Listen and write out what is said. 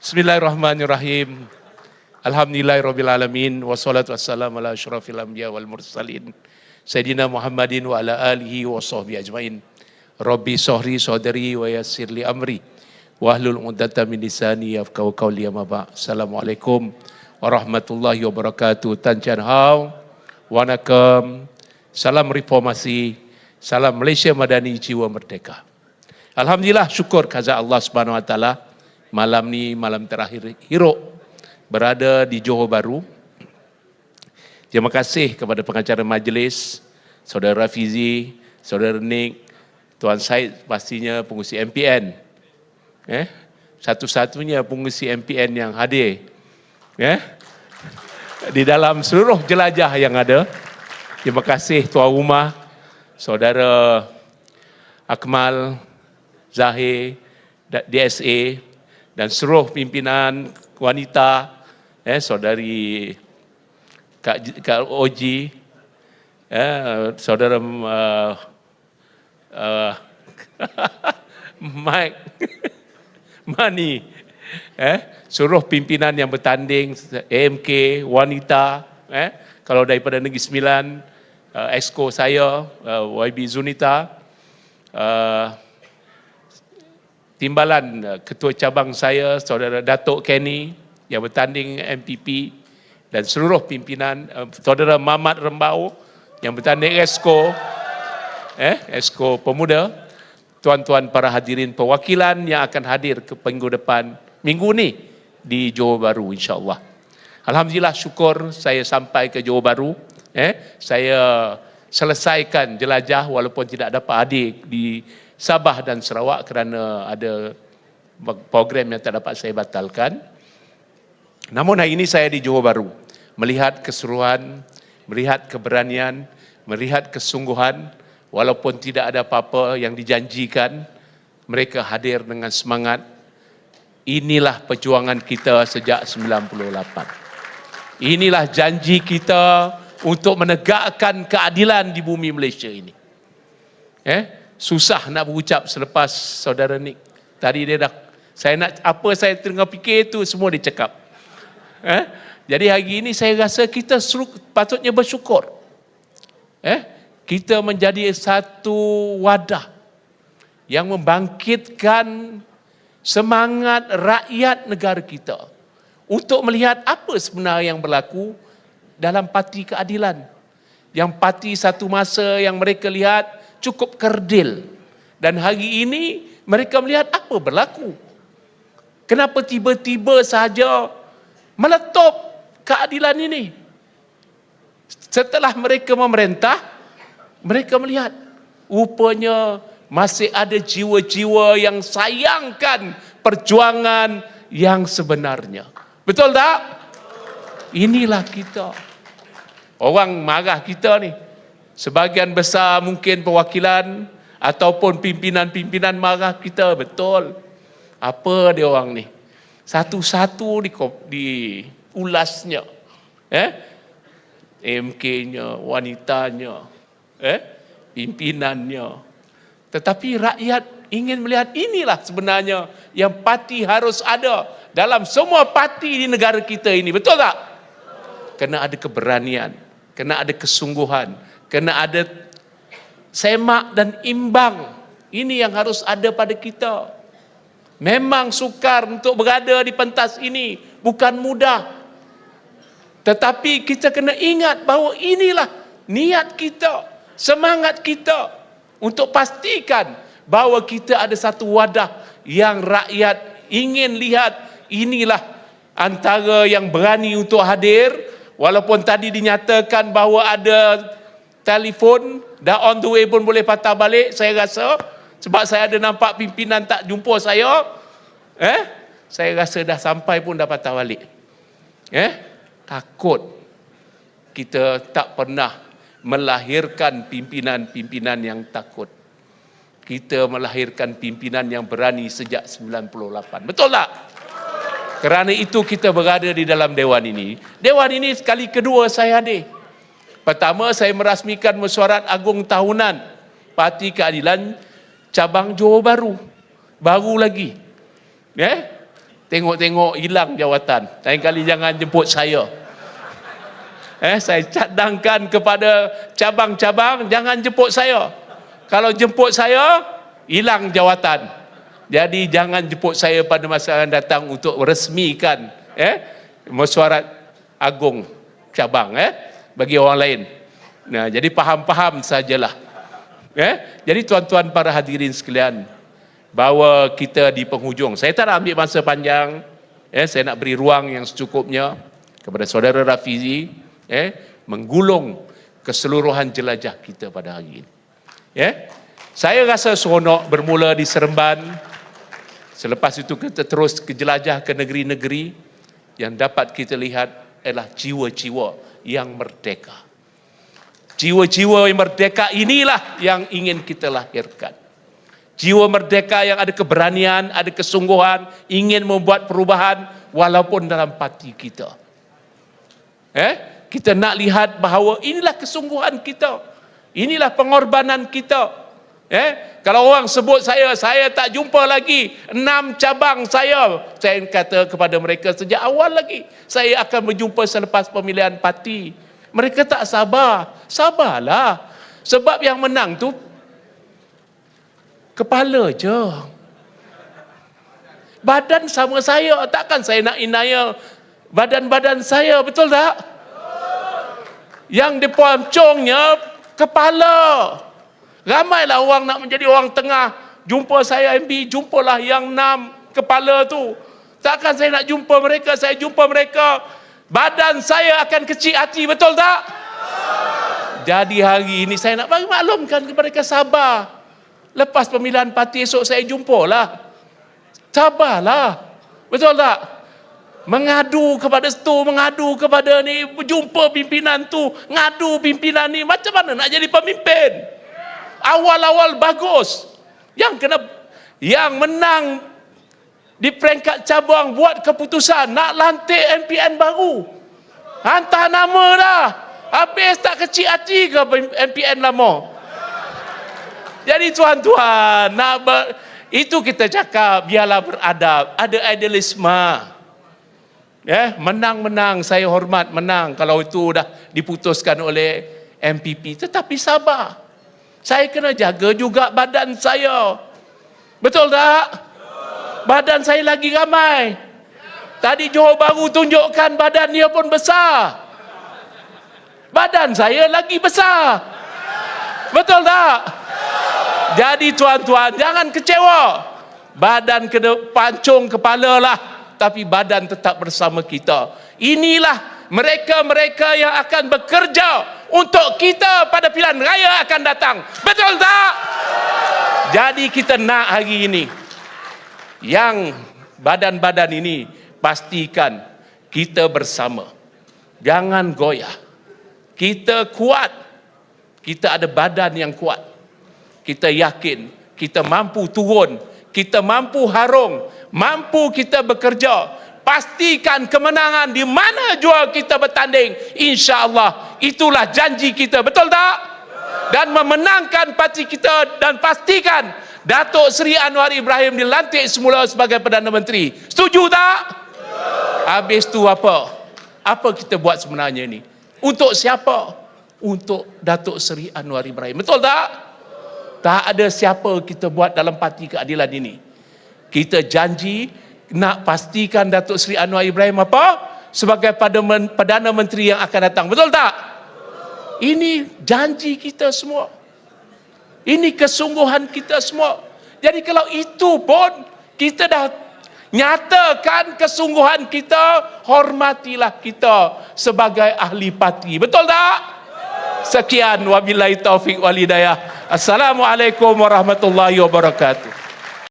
Bismillahirrahmanirrahim. Alhamdulillahirrabbilalamin. Wassalatu wassalamu ala ashrafil anbiya wal mursalin. Sayyidina Muhammadin wa ala alihi wa sahbihi ajmain. Rabbi sohri sodari wa yassir li amri. Wahlul undata min lisani yafqahu qawli amma ba. Assalamualaikum warahmatullahi wabarakatuh. Tan Chan Hao. Wanakam. Salam reformasi. Salam Malaysia Madani Jiwa Merdeka. Alhamdulillah syukur kaza Allah Subhanahu Wa Taala malam ni malam terakhir Hiro berada di Johor Baru. Terima kasih kepada pengacara majlis, Saudara Rafizi, Saudara Nick, Tuan Said pastinya pengusi MPN. Eh? Satu-satunya pengusi MPN yang hadir. Eh? Di dalam seluruh jelajah yang ada. Terima kasih Tuan Rumah, Saudara Akmal, Zahir, DSA dan seluruh pimpinan wanita, eh, saudari Kak, Kak Oji, eh, saudara uh, uh, Mike, Mani, eh, seluruh pimpinan yang bertanding, AMK, wanita, eh, kalau daripada Negeri Sembilan, uh, Exco saya, uh, YB Zunita, uh, timbalan uh, ketua cabang saya saudara Datuk Kenny yang bertanding MPP dan seluruh pimpinan uh, saudara Mamat Rembau yang bertanding Esko eh Esko Pemuda tuan-tuan para hadirin perwakilan yang akan hadir ke minggu depan minggu ni di Johor Baru insyaallah. Alhamdulillah syukur saya sampai ke Johor Baru eh. Saya selesaikan jelajah walaupun tidak dapat hadir di Sabah dan Sarawak kerana ada program yang tak dapat saya batalkan. Namun hari ini saya di Johor Baru melihat keseruan, melihat keberanian, melihat kesungguhan walaupun tidak ada apa-apa yang dijanjikan mereka hadir dengan semangat. Inilah perjuangan kita sejak 98 inilah janji kita untuk menegakkan keadilan di bumi Malaysia ini. Eh susah nak berucap selepas saudara Nick. Tadi dia dah, saya nak, apa saya tengah fikir tu semua dia cakap. Eh? Jadi hari ini saya rasa kita patutnya bersyukur. Eh? Kita menjadi satu wadah yang membangkitkan semangat rakyat negara kita untuk melihat apa sebenarnya yang berlaku dalam parti keadilan. Yang parti satu masa yang mereka lihat cukup kerdil. Dan hari ini mereka melihat apa berlaku. Kenapa tiba-tiba saja meletup keadilan ini? Setelah mereka memerintah, mereka melihat rupanya masih ada jiwa-jiwa yang sayangkan perjuangan yang sebenarnya. Betul tak? Inilah kita. Orang marah kita ni. Sebagian besar mungkin perwakilan ataupun pimpinan-pimpinan marah kita betul. Apa dia orang ni? Satu-satu di, di ulasnya. Eh? MK-nya, wanitanya, eh? pimpinannya. Tetapi rakyat ingin melihat inilah sebenarnya yang parti harus ada dalam semua parti di negara kita ini. Betul tak? Kena ada keberanian, kena ada kesungguhan, kena ada semak dan imbang. Ini yang harus ada pada kita. Memang sukar untuk berada di pentas ini, bukan mudah. Tetapi kita kena ingat bahawa inilah niat kita, semangat kita untuk pastikan bahawa kita ada satu wadah yang rakyat ingin lihat inilah antara yang berani untuk hadir walaupun tadi dinyatakan bahawa ada telefon dah on the way pun boleh patah balik saya rasa. Sebab saya ada nampak pimpinan tak jumpa saya eh? Saya rasa dah sampai pun dah patah balik. Eh? Takut kita tak pernah melahirkan pimpinan-pimpinan yang takut. Kita melahirkan pimpinan yang berani sejak 98 betul tak kerana itu kita berada di dalam dewan ini dewan ini sekali kedua saya hadir Pertama saya merasmikan mesyuarat agung tahunan Parti Keadilan cabang Johor Baru. Baru lagi. Ya. Tengok-tengok hilang jawatan. Lain kali jangan jemput saya. Eh, saya cadangkan kepada cabang-cabang jangan jemput saya. Kalau jemput saya, hilang jawatan. Jadi jangan jemput saya pada masa akan datang untuk resmikan eh mesyuarat agung cabang eh bagi orang lain. Nah, jadi faham-faham sajalah. Eh, jadi tuan-tuan para hadirin sekalian, bahawa kita di penghujung. Saya tak nak ambil masa panjang. Eh, saya nak beri ruang yang secukupnya kepada saudara Rafizi eh, menggulung keseluruhan jelajah kita pada hari ini. Ya. Saya rasa seronok bermula di Seremban. Selepas itu kita terus jelajah ke negeri-negeri yang dapat kita lihat adalah jiwa-jiwa yang merdeka. Jiwa-jiwa yang merdeka inilah yang ingin kita lahirkan. Jiwa merdeka yang ada keberanian, ada kesungguhan, ingin membuat perubahan walaupun dalam pati kita. Eh? kita nak lihat bahawa inilah kesungguhan kita. Inilah pengorbanan kita. Eh, kalau orang sebut saya, saya tak jumpa lagi enam cabang saya. Saya kata kepada mereka sejak awal lagi, saya akan berjumpa selepas pemilihan parti. Mereka tak sabar. Sabarlah. Sebab yang menang tu kepala je. Badan sama saya, takkan saya nak inaya badan-badan saya, betul tak? yang diponcongnya kepala. Ramailah orang nak menjadi orang tengah. Jumpa saya MB, jumpalah yang enam kepala tu. Takkan saya nak jumpa mereka, saya jumpa mereka. Badan saya akan kecil hati, betul tak? Jadi hari ini saya nak bagi maklumkan kepada mereka sabar. Lepas pemilihan parti esok saya jumpalah. Sabarlah. Betul tak? mengadu kepada situ, mengadu kepada ni, berjumpa pimpinan tu, ngadu pimpinan ni, macam mana nak jadi pemimpin? Awal-awal bagus. Yang kena yang menang di peringkat cabang buat keputusan nak lantik MPN baru. Hantar nama dah. Habis tak kecil hati ke MPN lama? Jadi tuan-tuan, nak ber, itu kita cakap biarlah beradab, ada idealisme. Ya, menang-menang saya hormat menang kalau itu dah diputuskan oleh MPP tetapi sabar. Saya kena jaga juga badan saya. Betul tak? Badan saya lagi ramai. Tadi Johor Baru tunjukkan badan dia pun besar. Badan saya lagi besar. Betul tak? Jadi tuan-tuan jangan kecewa. Badan kena pancung kepala lah tapi badan tetap bersama kita. Inilah mereka-mereka yang akan bekerja untuk kita pada pilihan raya akan datang. Betul tak? Jadi kita nak hari ini yang badan-badan ini pastikan kita bersama. Jangan goyah. Kita kuat. Kita ada badan yang kuat. Kita yakin kita mampu turun, kita mampu harung, mampu kita bekerja pastikan kemenangan di mana jua kita bertanding insya-Allah itulah janji kita betul tak? Dan memenangkan parti kita dan pastikan Datuk Seri Anwar Ibrahim dilantik semula sebagai Perdana Menteri. Setuju tak? Habis tu apa? Apa kita buat sebenarnya ni? Untuk siapa? Untuk Datuk Seri Anwar Ibrahim. Betul tak? Tak ada siapa kita buat dalam parti keadilan ini. Kita janji nak pastikan Datuk Seri Anwar Ibrahim apa? Sebagai Perdana Menteri yang akan datang. Betul tak? Ini janji kita semua. Ini kesungguhan kita semua. Jadi kalau itu pun kita dah nyatakan kesungguhan kita, hormatilah kita sebagai ahli parti. Betul tak? Sekian wabillahi taufik walidayah. Assalamualaikum warahmatullahi wabarakatuh.